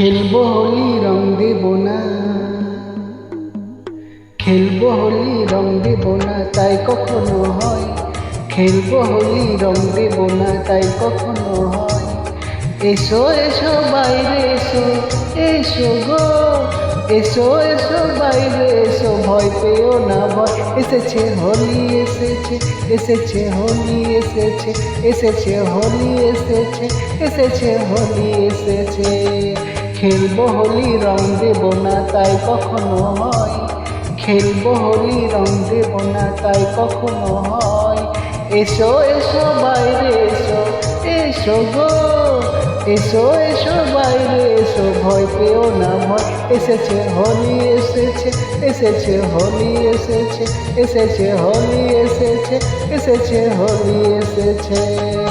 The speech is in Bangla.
খেলব হোলি, রং দেব না। খেলব হোলি, রং দেব না, তাই কখনো হয়। খেলব হোলি, রং দেব না, তাই কখনো হয়। এসো এসো, বাইরে এসো এসো গো। এসো এসো, বাইরে এসো, ভয় পেও না, ভয়। এসেছে হোলি, এসেছে এসেছে হোলি, এসেছে এসেছে হোলি, এসেছে এসেছে হোলি, এসেছে। খেলব হোলি রং দেব না তাই কখনো হয়। খেলব হোলি রং দেব না তাই কখনো হয়। এসো এসো বাইরে, এসো এসো গো। এসো এসো বাইরে, এসো, ভয় পেও না, ভয়। এসেছে হোলি, এসেছে এসেছে হোলি, এসেছে এসেছে হোলি, এসেছে এসেছে হোলি, এসেছে।